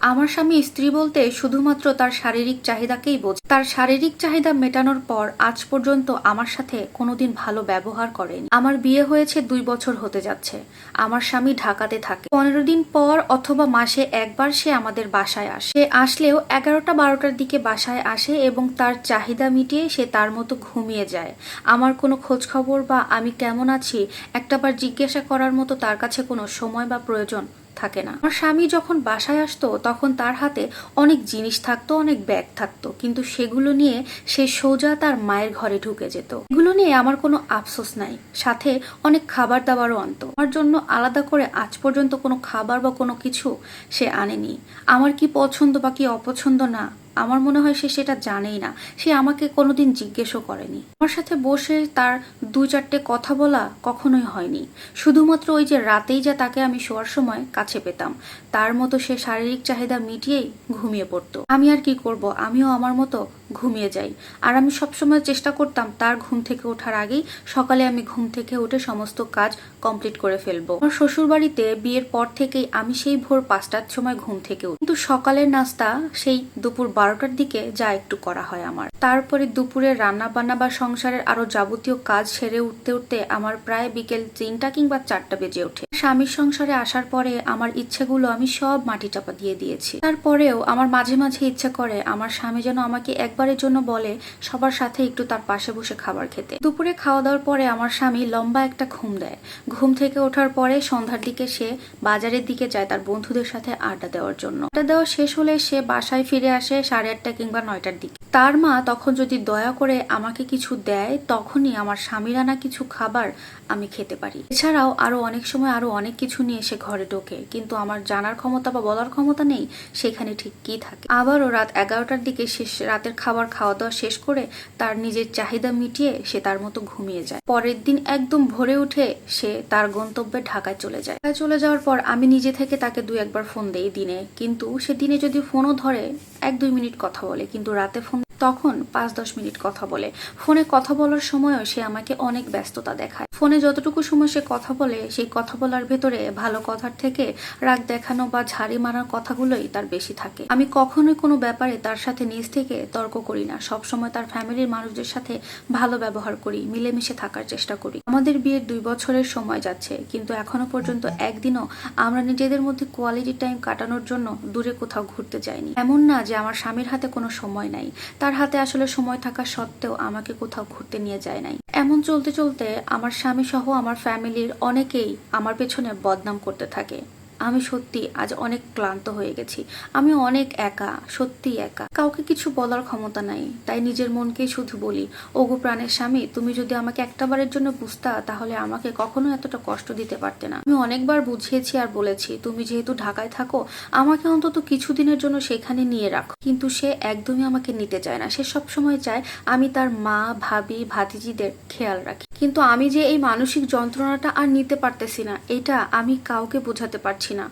আমার স্বামী স্ত্রী বলতে শুধুমাত্র তার শারীরিক চাহিদাকেই বোঝে। তার শারীরিক চাহিদা মেটানোর পর আজ পর্যন্ত আমার সাথে কোনোদিন ভালো ব্যবহার করেনি। আমার বিয়ে হয়েছে দুই বছর হতে যাচ্ছে। আমার স্বামী ঢাকাতে থাকে। পনেরো দিন পর অথবা মাসে একবার সে আমাদের বাসায় আসে। সে আসলেও এগারোটা বারোটার দিকে বাসায় আসে এবং তার চাহিদা মিটিয়ে সে তার মতো ঘুমিয়ে যায়। আমার কোনো খোঁজ খবর বা আমি কেমন আছি, একটাবার জিজ্ঞাসা করার মতো তার কাছে কোনো সময় বা প্রয়োজন থাকে না। আমার স্বামী যখন বাসায় আসতো, তখন তার হাতে অনেক জিনিস থাকতো, অনেক ব্যাগ থাকতো। কিন্তু সেগুলো নিয়ে সে সোজা তার মায়ের ঘরে ঢুকে যেত। এগুলো নিয়ে আমার কোনো আফসোস নাই। সাথে অনেক খাবার দাবারও আনতো। আমার জন্য আলাদা করে আজ পর্যন্ত কোনো খাবার বা কোনো কিছু সে আনেনি। আমার কি পছন্দ বা কি অপছন্দ না। আমার মনে হয় সে সেটা জানেই না। সে আমাকে কোনোদিন জিজ্ঞেসও করেনি। আমার সাথে বসে তার দু চারটে কথা বলা কখনোই হয়নি। শুধুমাত্র ওই যে রাতেই যা তাকে আমি শোয়ার সময় কাছে পেতাম, তার মতো সে শারীরিক চাহিদা মিটিয়েই ঘুমিয়ে পড়তো। আমি আর কি করব? আমিও আমার মতো ঘুমিয়ে যাই। আর আমি সবসময় চেষ্টা করতাম তার ঘুম থেকে ওঠার আগেই সকালে আমি ঘুম থেকে উঠে সমস্ত কাজ কমপ্লিট করে ফেলব। আমার শ্বশুর বাড়িতে বিয়ের পর থেকেই আমি সেই ভোর পাঁচটার সময় ঘুম থেকে উঠি। কিন্তু সকালের নাস্তা সেই দুপুর বারোটার দিকে যা একটু করা হয় আমার। তারপরে দুপুরে রান্না বান্না বা সংসারের আরও যাবতীয় কাজ সেরে উঠতে উঠতে আমার প্রায় বিকেল তিনটা কিংবা চারটা বেজে ওঠে। স্বামীর সংসারে আসার পরে আমার ইচ্ছেগুলো আমি সব মাটি চাপা দিয়ে দিয়েছি। তারপরেও আমার মাঝে মাঝে ইচ্ছে করে আমার স্বামী যেন আমাকে একবারের জন্য বলে সবার সাথে একটু তার পাশে বসে খাবার খেতে। দুপুরে খাওয়া দাওয়ার পরে আমার স্বামী লম্বা একটা ঘুম দেয়। ঘুম থেকে ওঠার পরে সন্ধ্যার দিকে সে বাজারের দিকে যায় তার বন্ধুদের সাথে আড্ডা দেওয়ার জন্য। আড্ডা দেওয়া শেষ হলে সে বাসায় ফিরে আসে সাড়ে আটটা কিংবা নয়টার দিকে। তার মা তখন যদি দয়া করে আমাকে কিছু দেয়, তখনই আমার স্বামীর আনা কিছু খাবার আমি খেতে পারি। এছাড়াও আরও অনেক সময় আরও অনেক কিছু নিয়ে সে ঘরে ঢোকে, কিন্তু আমার জানার ক্ষমতা বা বলার ক্ষমতা নেই, সেখানে ঠিক কি থাকে? আবারও রাত এগারোটার দিকে শেষ, রাতের খাবার খাওয়া দাওয়া শেষ করে তার নিজের চাহিদা মিটিয়ে সে তার মতো ঘুমিয়ে যায়। পরের দিন একদম ভোরে উঠে সে তার গন্তব্যে ঢাকায় চলে যায়। ঢাকায় চলে যাওয়ার পর আমি নিজে থেকে তাকে দু একবার ফোন দেই দিনে, কিন্তু সে দিনে যদি ফোনও ধরে, এক দুই মিনিট কথা বলে, কিন্তু রাতে ফোন, তখন পাঁচ দশ মিনিট কথা বলে। ফোনে কথা বলার সময়ও সে আমাকে অনেক ব্যস্ততা দেখায়। ফোনে যতটুকু সময় সে কথা বলে, সেই কথা বলার ভেতরে ভালো কথার থেকে রাগ দেখানো বা ঝাড়ি মারার কথাগুলোই তার বেশি থাকে। আমি কখনোই কোনো ব্যাপারে তার সাথে নিজ থেকে তর্ক করি না। সব সময় তার ফ্যামিলির মানুষদের সাথে ভালো ব্যবহার করি, মিলেমিশে থাকার চেষ্টা করি। আমাদের বিয়ের দুই বছরের সময় যাচ্ছে, কিন্তু এখনও পর্যন্ত একদিনও আমরা নিজেদের মধ্যে কোয়ালিটি টাইম কাটানোর জন্য দূরে কোথাও ঘুরতে যাইনি। এমন না যে আমার স্বামীর হাতে কোনো সময় নাই। তার হাতে আসলে সময় থাকা সত্ত্বেও আমাকে কোথাও ঘুরতে নিয়ে যায় নাই। এমন চলতে চলতে আমার সহ আমার ফ্যামিলির অনেকেই আমার পেছনে বদনাম করতে থাকে। আমি সত্যি আজ অনেক ক্লান্ত হয়ে গেছি। আমি অনেক একা সত্যি একা। কাউকে কিছু বলার ক্ষমতা নাই, তাই নিজের মনকেই শুধু বলি, ওগো প্রাণের স্বামী, তুমি যদি আমাকে একটাবারের জন্য বুঝতা, তাহলে আমাকে কখনো এতটা কষ্ট দিতে পারতে না। আমি অনেকবার বুঝিয়েছি আর বলেছি, তুমি যেহেতু ঢাকায় থাকো, আমাকে অন্তত কিছুদিনের জন্য সেখানে নিয়ে রাখো। কিন্তু সে একদমই আমাকে নিতে চায় না। সে সবসময় চায় আমি তার মা, ভাবি, ভাতিজিদের খেয়াল রাখি। কিন্তু আমি যে এই মানসিক যন্ত্রণাটা আর নিতে পারতেছি না, এটা আমি কাউকে বোঝাতে পারছি না।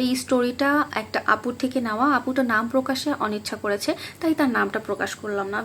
এই স্টোরিটা একটা আপুর থেকে নেওয়া, আপুটা নাম প্রকাশে অনিচ্ছা করেছে, তাই তার নামটা প্রকাশ করলাম না।